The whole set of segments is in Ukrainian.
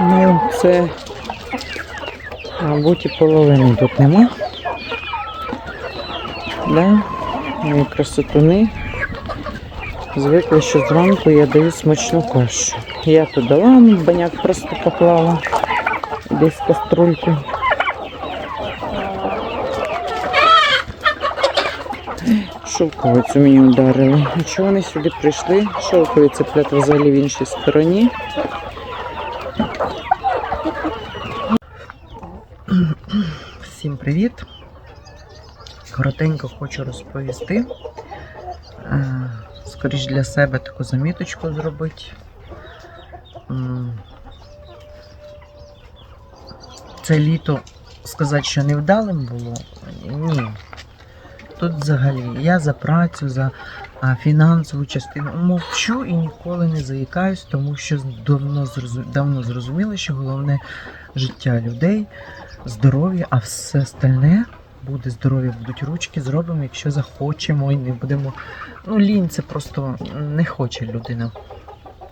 Ну, це, мабуть, і половини тут нема. Да? Мої красотуни. Звикли, що зранку я даю смачну кашу. Я тут дала, ну, баняк просто поклала. Десь каструльку. Шовковицю мені ударили. А чого вони сюди прийшли? Шовковиця плята взагалі в іншій стороні. Всім привіт! Коротенько хочу розповісти. Е, Скоріш для себе таку заміточку зробити. Це літо сказати, що невдалим було. Ні. Тут взагалі я за працю, за фінансову частину мовчу і ніколи не заїкаюсь, тому що давно, давно зрозуміло, що головне життя людей, здоров'я, а все остальне буде здоров'я, будуть ручки, зробимо, якщо захочемо і не будемо. Ну, лінь це просто не хоче людина.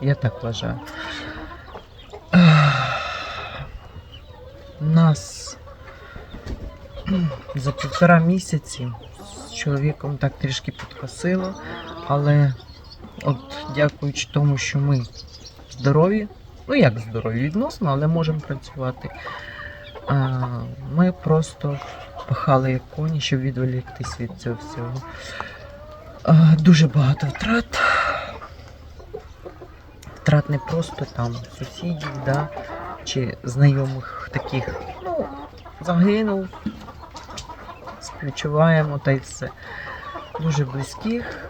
Я так вважаю. Нас за півтора місяці з чоловіком так трішки підкосило, але от дякуючи тому, що ми здорові, ну як здорові відносно, але можемо працювати. Ми просто пахали як коні, щоб відволіктись від цього всього. Дуже багато втрат. Втрат не просто там сусідів, да, чи знайомих таких. Ну, загинув, співчуваємо та й все. Дуже близьких,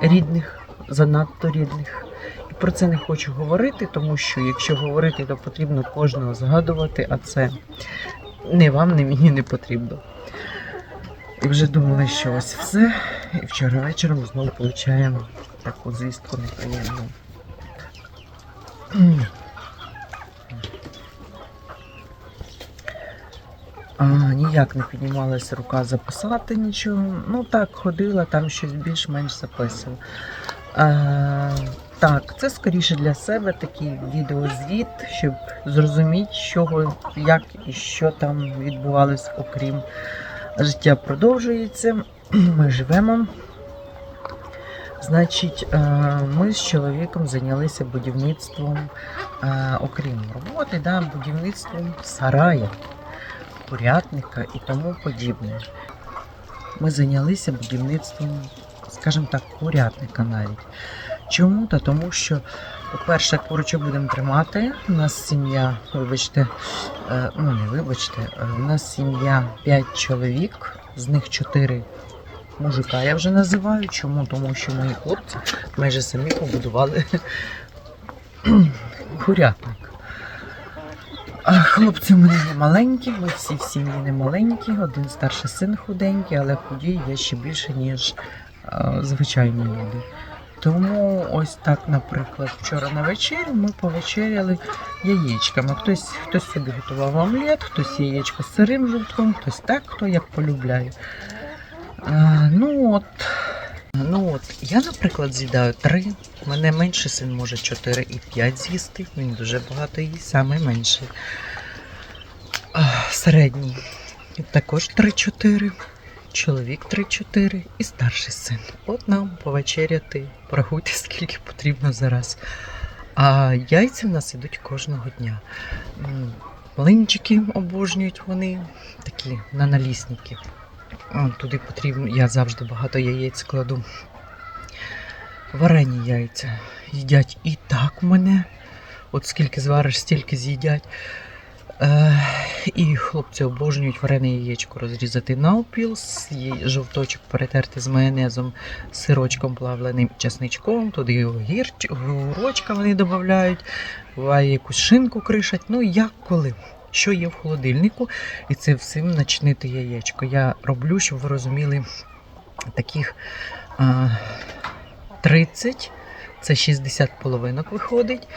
рідних, занадто рідних. Про це не хочу говорити, тому що якщо говорити, то потрібно кожного згадувати, а це не вам, не мені не потрібно. І вже думали, що ось все. І вчора вечором знову получаємо таку звістку неприємну. А, ніяк не піднімалася рука записати нічого. Ну так, ходила, там щось більш-менш записувала. Так, це скоріше для себе такий відеозвіт, щоб зрозуміти, що, як і що там відбувалось, окрім життя продовжується. Ми живемо. Значить, е, ми з чоловіком зайнялися будівництвом, е, окрім роботи, да, будівництвом сарая, курятника і тому подібне. Ми зайнялися будівництвом, скажімо так, курятника навіть. Чому? Та тому що, по-перше, курочок будемо тримати. У нас сім'я, вибачте, е, ну не вибачте, е, у нас сім'я 5 чоловік, з них 4 мужика я вже називаю. Чому? Тому що мої хлопці майже самі побудували курятник. Хлопці у мене не маленькі, ми всі в сім'ї не маленькі, один старший син худенький, але худі є ще більше, ніж е, звичайні люди. Тому ось так, наприклад, вчора на вечерю ми повечеряли яєчками. Хтось, хтось собі готував омлет, хтось яєчко з сирим жовтком, хтось так, хто як полюбляє. А, ну от, ну от, я, наприклад, з'їдаю три. Мене менший син може 4 і 5 з'їсти. Він дуже багато їсть, саме менший. Середній. Також 3-4. Чоловік 3-4 і старший син. От нам повечеряти, порахуйте, скільки потрібно зараз. А яйця в нас ідуть кожного дня. Млинчики обожнюють вони, такі на налісники. Туди потрібно, я завжди багато яєць кладу. Варені яйця їдять і так мене. От скільки звариш, стільки з'їдять. Е, і хлопці обожнюють варене яєчко розрізати навпіл, с- є- жовточок перетерти з майонезом, сирочком плавленим часничком, туди огірч, огурочка вони додають, якусь шинку кришать. Ну як коли. Що є в холодильнику, і це всім начинити яєчко. Я роблю, щоб ви розуміли, таких а, 30, це 60 половинок виходить.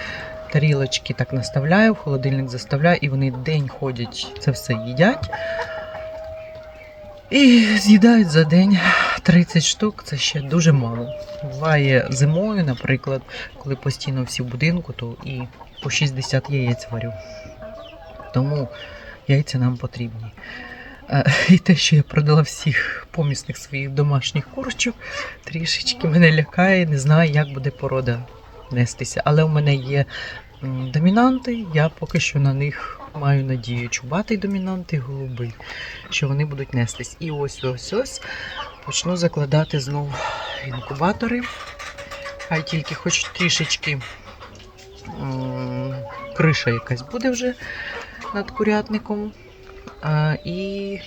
Тарілочки так наставляю, в холодильник заставляю, і вони день ходять, це все їдять. І з'їдають за день 30 штук, це ще дуже мало. Буває зимою, наприклад, коли постійно всі в будинку, то і по 60 яєць варю. Тому яйця нам потрібні. Е, І те, що я продала всіх помісних своїх домашніх курочок, трішечки мене лякає, не знаю, як буде порода нестися. Але у мене є домінанти, я поки що на них маю надію. Чубатий домінант і голубий, що вони будуть нестись. І ось ось ось почну закладати знову інкубатори. Хай тільки хоч трішечки криша якась буде вже над курятником. А, і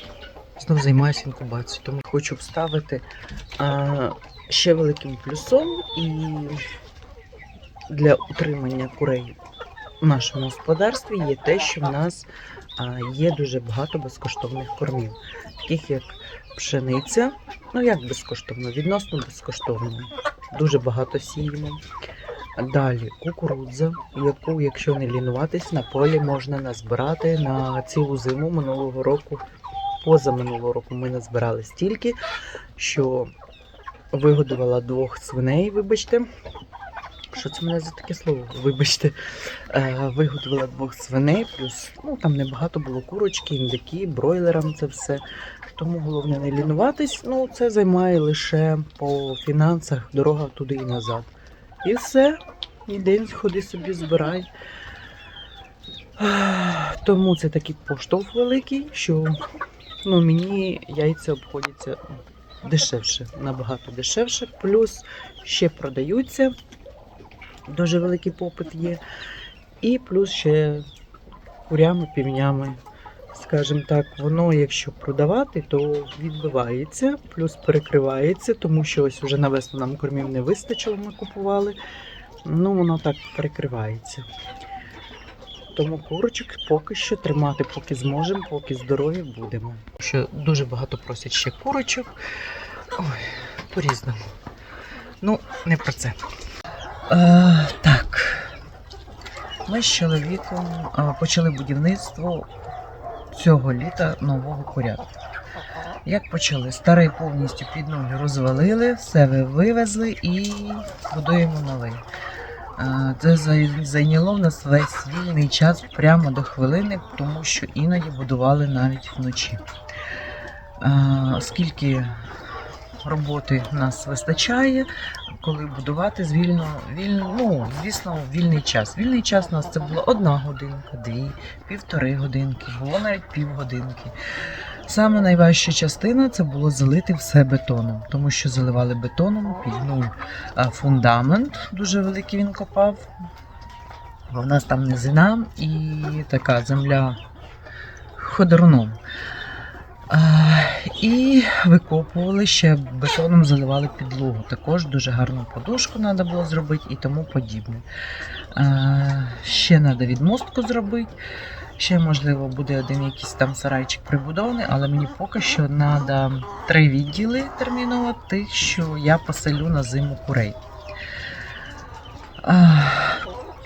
знов займаюся інкубацією. Тому хочу вставити а, ще великим плюсом і для утримання курей в нашому господарстві є те, що в нас є дуже багато безкоштовних кормів, таких як пшениця. Ну як безкоштовно, відносно безкоштовно. Дуже багато сіємо. Далі кукурудза, яку, якщо не лінуватись, на полі можна назбирати на цілу зиму минулого року. Поза минулого року ми назбирали стільки, що вигодувала двох свиней, вибачте. Що це мене за таке слово? Вибачте, е, вигодувала двох свиней, плюс ну там небагато було курочки, індики, бройлерам це все. Тому головне не лінуватись. Ну це займає лише по фінансах дорога туди і назад. І все. І день ходи собі збирай. Тому це такий поштовх великий, що ну, мені яйця обходяться дешевше, набагато дешевше. Плюс ще продаються. Дуже великий попит є. І плюс ще курями, півнями. Скажімо так, воно, якщо продавати, то відбивається, плюс перекривається, тому що ось вже на весну нам кормів не вистачило, ми купували. Ну, воно так перекривається. Тому курочок поки що тримати, поки зможемо, поки здорові будемо. Що дуже багато просять ще курочок. Ой, по-різному. Ну, не про це. Е, так. Ми з чоловіком е, почали будівництво цього літа нового порядку. Як почали? Старий повністю під нуль розвалили, все ви- вивезли і будуємо новий. Е, Це зайняло в нас весь вільний час прямо до хвилини, тому що іноді будували навіть вночі. Оскільки роботи нас вистачає, коли будувати звільно, вільно, ну, звісно, вільний час. Вільний час у нас це було одна годинка, дві, півтори годинки, було навіть півгодинки. Саме найважча частина це було залити все бетоном, тому що заливали бетоном під нуль фундамент, дуже великий він копав. Бо в нас там низина і така земля ходорном. І викопували ще бетоном заливали підлогу. Також дуже гарну подушку треба було зробити і тому подібне. Ще треба відмостку зробити. Ще, можливо, буде один якийсь там сарайчик прибудований, але мені поки що треба три відділи терміново тих, що я поселю на зиму курей.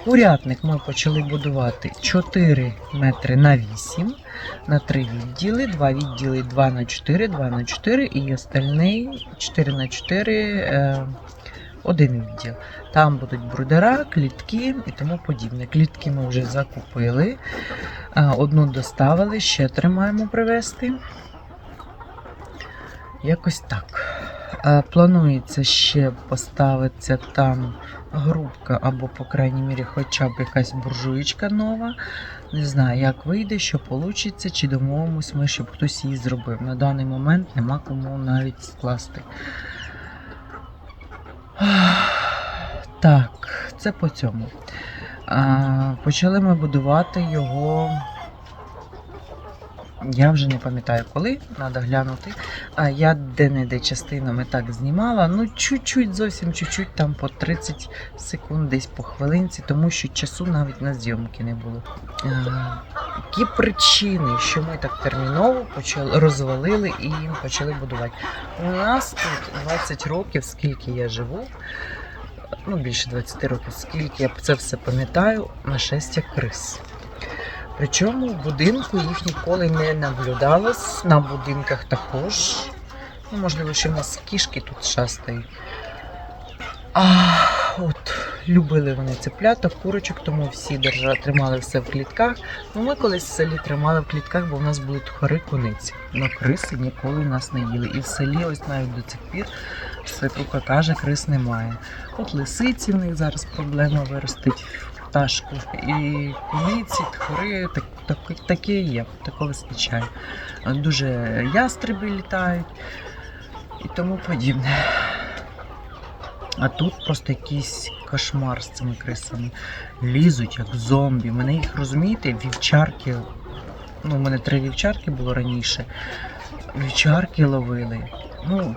А, Курятник ми почали будувати 4 метри на 8 на 3 відділи, 2 відділи 2 на 4, 2 на 4 і остальний 4 на 4 е, один відділ. Там будуть брудера, клітки і тому подібне. Клітки ми вже закупили. Одну доставили, ще тримаємо привезти. Якось так. Планується ще поставитися там грубка або, по крайній мірі, хоча б якась буржуєчка нова. Не знаю, як вийде, що вийде, чи домовимось ми, щоб хтось її зробив. На даний момент нема кому навіть скласти. Так, це по цьому. А, почали ми будувати його. Я вже не пам'ятаю коли, треба глянути. А я де-не-де частинами так знімала. Ну, чуть-чуть, зовсім чуть-чуть, там по 30 секунд, десь по хвилинці, тому що часу навіть на зйомки не було. А, які причини, що ми так терміново почали розвалили і почали будувати? У нас тут 20 років, скільки я живу, ну більше 20 років, скільки я це все пам'ятаю, нашестя крис. Причому в будинку їх ніколи не наблюдалось, на будинках також. Ну, можливо, ще в нас кішки тут шастають. А от любили вони цеплята, курочок, тому всі держа, тримали все в клітках. Ну, ми колись в селі тримали в клітках, бо в нас були тхори куниці. Но криси ніколи нас не їли. І в селі, ось навіть до цих пір, свекруха каже, крис немає. От лисиці в них зараз проблема виростить пташку. І куниці, тхори, так, так, таке є, такого вистачає. Дуже ястреби літають і тому подібне. А тут просто якийсь кошмар з цими крисами. Лізуть як зомбі. Мене їх розумієте, вівчарки. Ну, у мене три вівчарки було раніше. Вівчарки ловили. Ну,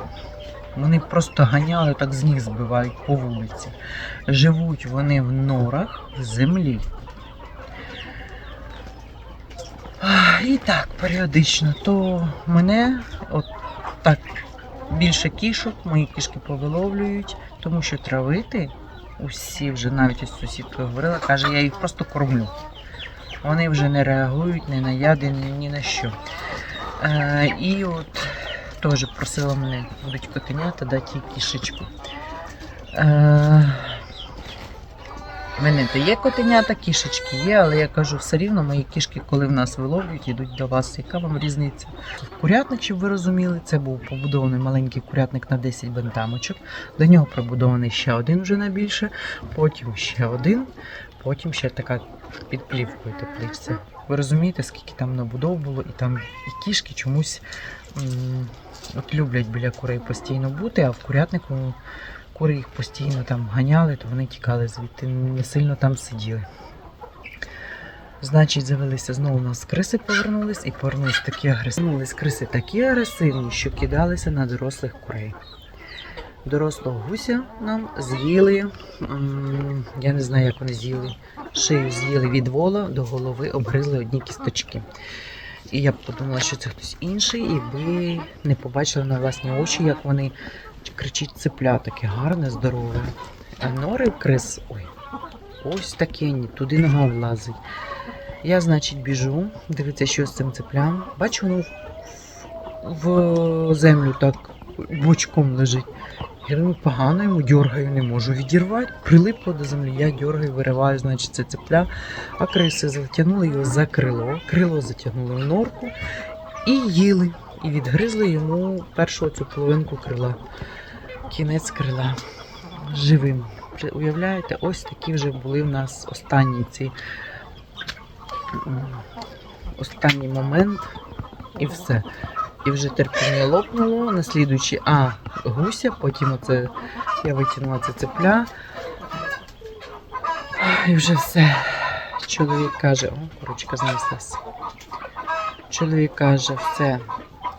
вони просто ганяли, так з ніг збивають по вулиці. Живуть вони в норах в землі. І так, періодично, то мене от так більше кішок, мої кішки повиловлюють, тому що травити усі вже навіть ось сусідка говорила, каже, я їх просто кормлю. Вони вже не реагують ні на яди, ні на що. Е, і от теж просила мене, будуть котенята, дати їй кішечку. Е, мене то є котенята, кішечки є, але я кажу, все рівно мої кішки, коли в нас виловлюють, йдуть до вас. Яка вам різниця? Курятник, щоб ви розуміли, це був побудований маленький курятник на 10 бентамочок. До нього прибудований ще один вже на більше, потім ще один, потім ще така під плівкою теплиця. Ви розумієте, скільки там набудов було, і там і кішки чомусь от люблять біля курей постійно бути, а в курятнику кури їх постійно там ганяли, то вони тікали звідти, не сильно там сиділи. Значить, завелися знову у нас криси повернулись і повернулись такі агресивні. Криси такі агресивні, що кидалися на дорослих курей. Дорослого гуся нам з'їли. Я не знаю, як вони з'їли. Шию з'їли від вола до голови, обгризли одні кісточки. І я б подумала, що це хтось інший, і ви не побачили на власні очі, як вони кричить цепля, таке гарне, здорове. А нори крис, ой, ось таке, туди нога влазить. Я, значить, біжу, дивіться, що з цим цеплям. Бачу, воно в, в землю так бочком лежить. Я думаю, погано йому дергаю, не можу відірвати. Прилипло до землі, я дергаю, вириваю, значить, це цепля. А криси затягнули його за крило, крило затягнули в норку і їли. І відгризли йому першу цю половинку крила. Кінець крила живим. Уявляєте, ось такі вже були в нас останні ці останній момент і все. І вже терпіння лопнуло, наслідуючи, а, гуся, потім оце я витягнула це цепля. І вже все. Чоловік каже, о, курочка знеслась. Чоловік каже, все,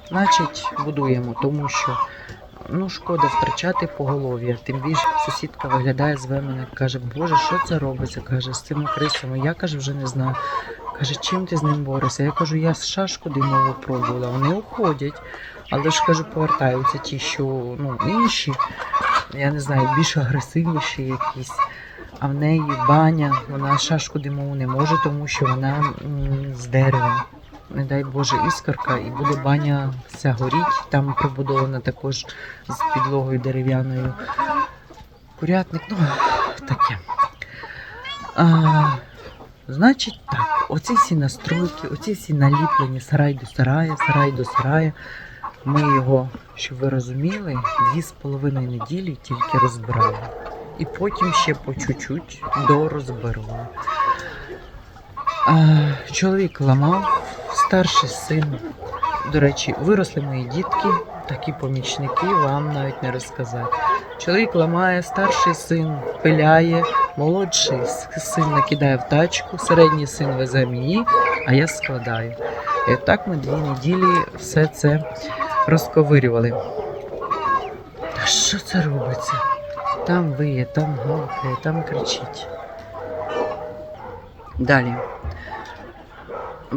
значить, будуємо, тому що ну, шкода втрачати поголов'я. Тим більше сусідка виглядає, зве мене, каже, Боже, що це робиться? каже, з цими крисами. Я каже, вже не знаю. Каже, чим ти з ним борешся? Я кажу, я шашку димову пробувала, вони уходять. Але ж кажу, повертаються ті, що ну, інші, я не знаю, більш агресивніші якісь. А в неї баня, вона шашку димову не може, тому що вона з дерева. Не дай Боже, іскорка, і буде баня вся горіть. Там прибудована також з підлогою дерев'яною. Курятник, ну таке. А, значить так, оці всі настройки, оці всі наліплені сарай до сарая, сарай до сарая. Ми його, щоб ви розуміли, дві з половиною неділі тільки розбирали. І потім ще по чуть-чуть дорозбирали. Чоловік ламав, старший син. До речі, виросли мої дітки, такі помічники, вам навіть не розказати. Чоловік ламає, старший син пиляє, молодший син накидає в тачку, середній син везе мені, а я складаю. І так ми дві неділі все це розковирювали. Та що це робиться? Там виє, там гавкає, там кричить. Далі.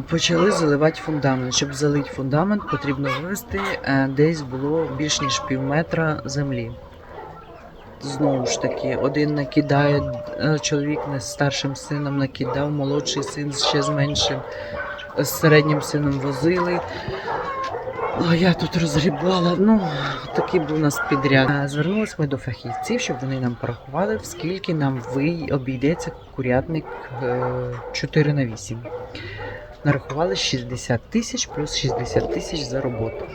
Почали заливати фундамент. Щоб залити фундамент, потрібно вивести е, десь було більш ніж пів метра землі. Знову ж таки, один накидає, е, чоловік з старшим сином накидав, молодший син ще з меншим, з середнім сином возили. А я тут розгрібала. Ну, такий був у нас підряд. Е, Звернулися ми до фахівців, щоб вони нам порахували, скільки нам обійдеться курятник е, 4 на 8. Нарахували 60 тисяч плюс 60 тисяч за роботу.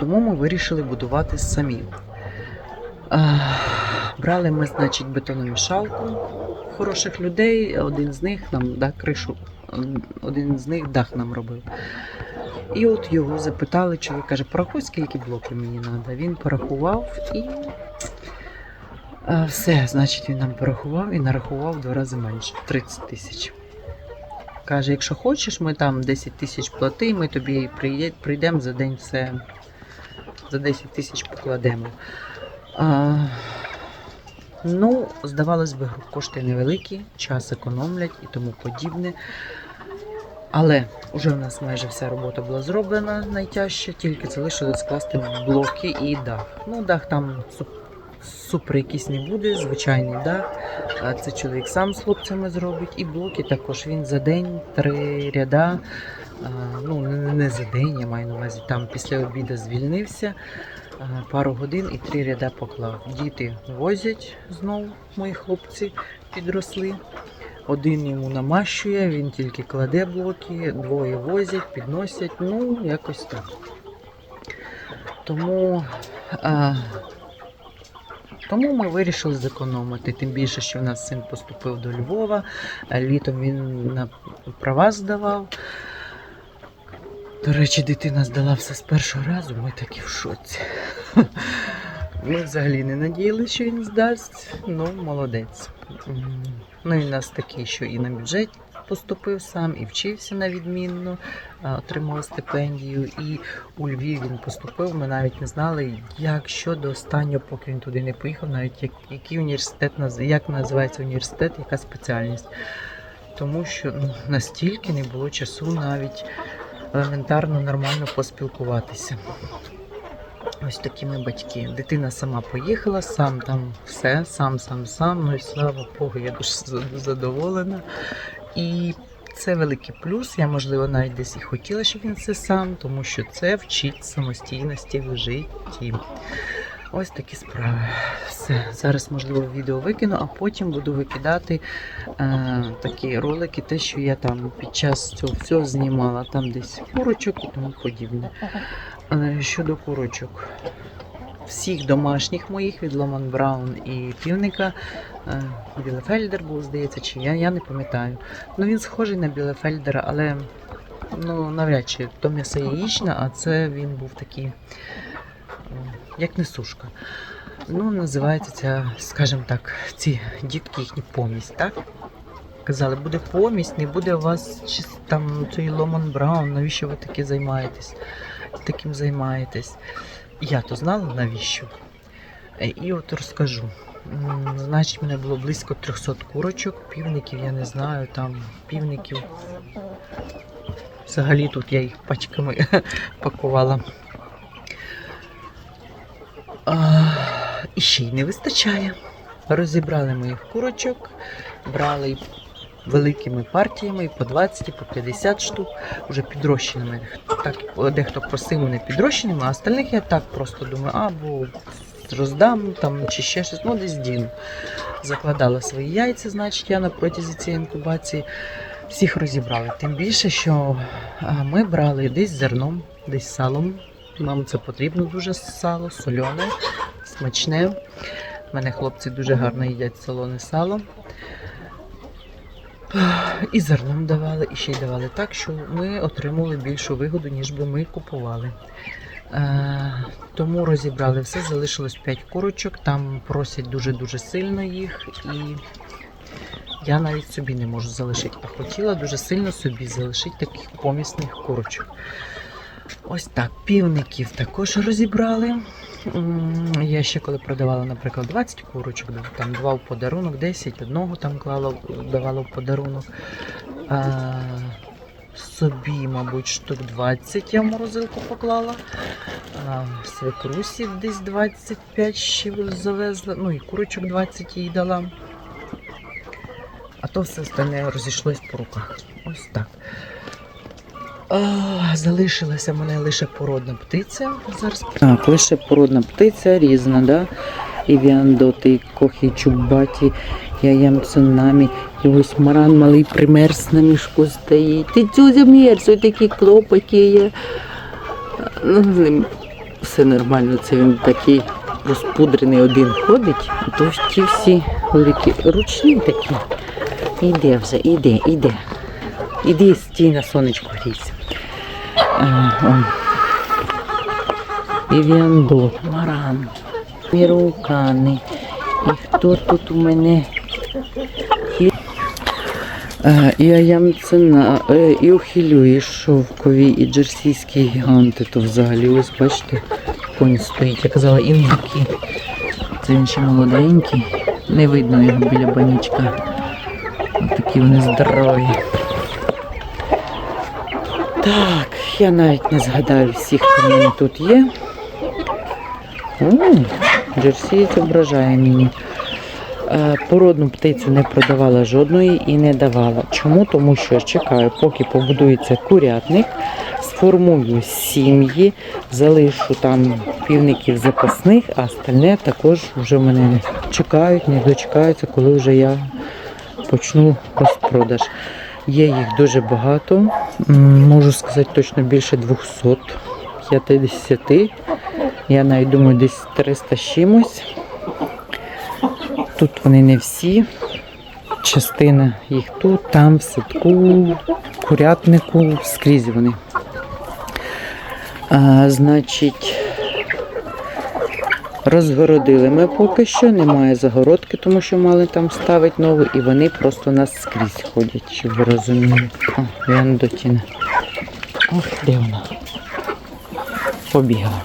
Тому ми вирішили будувати самі. Брали ми, значить, бетономішалку хороших людей. Один з них нам да, кришу, один з них дах нам робив. І от його запитали, чоловік каже, порахуй, скільки блоків мені треба. Він порахував і все, значить, він нам порахував і нарахував два рази менше 30 тисяч. Каже, якщо хочеш, ми там 10 тисяч плати, ми тобі прийдемо за день все за 10 тисяч покладемо. А, ну, здавалось би, кошти невеликі, час економлять і тому подібне. Але вже в нас майже вся робота була зроблена найтяжче, тільки залишилось скласти блоки і дах. Ну, дах там суп- супер якийсь не буде, звичайний дах. Це чоловік сам з хлопцями зробить. І блоки також він за день, три ряда. Ну, не за день, я маю на увазі, там після обіду звільнився. А, Пару годин і три ряда поклав. Діти возять знов, мої хлопці підросли. Один йому намащує, він тільки кладе блоки, двоє возять, підносять, ну, якось так. Тому, а, тому ми вирішили зекономити. Тим більше, що в нас син поступив до Львова, літом він на права здавав. До речі, дитина здала все з першого разу, ми такі в шоці. Ми взагалі не надіялися, що він здасть. Ну, молодець. Ну, у нас такий, що і на бюджет поступив сам, і вчився на відмінно, отримав стипендію. І у Львів він поступив. Ми навіть не знали, як що до останнього, поки він туди не поїхав, навіть як, який університет як називається університет, яка спеціальність. Тому що ну, настільки не було часу навіть елементарно нормально поспілкуватися. Ось такі ми батьки. Дитина сама поїхала, сам там все, сам, сам, сам. Ну і слава Богу, я дуже задоволена. І це великий плюс. Я, можливо, навіть десь і хотіла, щоб він це сам, тому що це вчить самостійності в житті. Ось такі справи. Все. Зараз, можливо, відео викину, а потім буду викидати е, такі ролики, те, що я там під час цього всього знімала, там десь курочок і тому подібне. Е, Щодо курочок, всіх домашніх моїх від Ломан Браун і півника. е, Білефельдер був, здається, чи я, я не пам'ятаю. Ну він схожий на Білефельдера, але ну, навряд чи то м'ясо яєчне, а це він був такий, як несушка. Ну, називається ця, скажімо так, ці дітки їхні помість, так? Казали, буде помість, не буде у вас чис- там цей Ломан Браун, навіщо ви таки займаєтесь? Таким займаєтесь. Я то знала навіщо. Е, І от розкажу. Значить, мене було близько 300 курочок, півників, я не знаю, там півників. Взагалі тут я їх пачками пакувала. І ще й не вистачає. Розібрали моїх курочок, брали великими партіями, по 20, і по 50 штук, вже підрощеними. Так, дехто просив мене підрощеними, а остальних я так просто думаю, або роздам там чи ще щось, ну десь діну. Закладала свої яйця, значить, я на протязі цієї інкубації всіх розібрали. Тим більше, що ми брали десь зерном, десь салом. Нам це потрібно дуже сало, солене, смачне. У мене хлопці дуже гарно їдять солоне сало. І зерном давали, і ще й давали так, що ми отримали більшу вигоду, ніж би ми купували. Е, тому розібрали все, залишилось 5 курочок, там просять дуже-дуже сильно їх, і я навіть собі не можу залишити. А хотіла дуже сильно собі залишити таких помісних курочок. Ось так, півників також розібрали. Я ще коли продавала, наприклад, 20 курочок, там два в подарунок, 10, одного там клала, давала в подарунок. А, Собі, мабуть, штук 20 я в морозилку поклала. А, свекрусі десь 25 ще завезла. Ну і курочок 20 їй дала. А то все остальне розійшлось по руках. Ось так. Залишилася в мене лише породна птиця. Зараз. Так, лише породна птиця, різна, да? І віандоти, і кохи, і чубаті, і аям цунамі. І ось маран малий примерз на мішку стоїть. Ти цю замерз, ось такі клопоті є. Ну, з ним все нормально, це він такий розпудрений один ходить, а то ті всі великі ручні такі. Іде вже, іде, іде. Іди стій на сонечку грійся. Е, віандот, маран, пірукани. І хто тут у мене? І, е, і аямцина, е, і ухилю, і шовкові, і джерсійські гіганти. То взагалі, ось бачите, конь стоїть. Я казала, індюки. Це він ще молоденький. Не видно його біля банічка. Такі вони здорові. Так, я навіть не згадаю всіх, хто мене тут є. М, Джерсієць ображає мені. Е, Породну птицю не продавала жодної і не давала. Чому? Тому що чекаю, поки побудується курятник, сформую сім'ї, залишу там півників запасних, а остальне також вже мене чекають, не дочекаються, коли вже я почну розпродаж. Є їх дуже багато, можу сказати точно більше 250. Я навіть думаю, десь 300 з чимось. Тут вони не всі. Частина їх тут, там, в садку, курятнику, скрізь вони. А, значить, розгородили ми поки що, немає загородки, тому що мали там ставити нову, і вони просто нас скрізь ходять, щоб ви розуміли. О, Віандотіна. Ох, де вона? Побігла.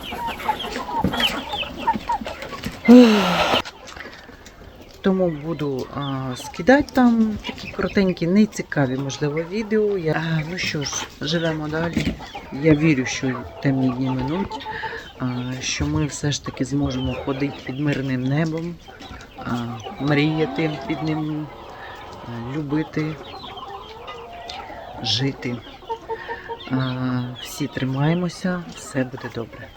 Тому буду а, скидати там такі коротенькі, нецікаві, можливо, відео. Я, а, ну що ж, живемо далі. Я вірю, що темні дні минуть, що ми все ж таки зможемо ходити під мирним небом, мріяти під ним, любити, жити. Всі тримаємося, все буде добре.